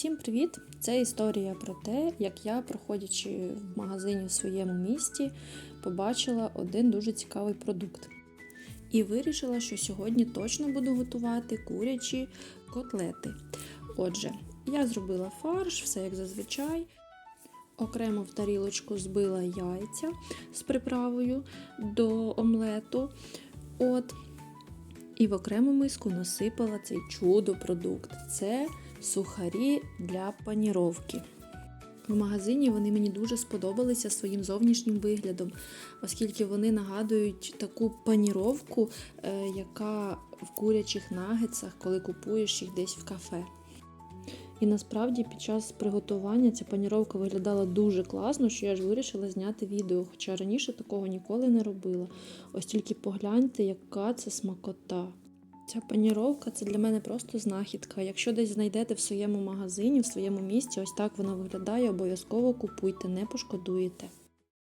Всім привіт! Це історія про те, як я, проходячи в магазині в своєму місті, побачила один дуже цікавий продукт. І вирішила, що сьогодні точно буду готувати курячі котлети. Отже, я зробила фарш, все як зазвичай. Окремо в тарілочку збила яйця з приправою до омлету. От. І в окрему миску насипала цей чудо-продукт. Це сухарі для паніровки. В магазині вони мені дуже сподобалися своїм зовнішнім виглядом, оскільки вони нагадують таку паніровку, е, яка в курячих нагетсах, коли купуєш їх десь в кафе. І насправді під час приготування ця паніровка виглядала дуже класно, що я ж вирішила зняти відео, хоча раніше такого ніколи не робила. Ось тільки погляньте, яка це смакота. Ця паніровка це для мене просто знахідка. Якщо десь знайдете в своєму магазині, в своєму місті, ось так вона виглядає, обов'язково купуйте, не пошкодуєте.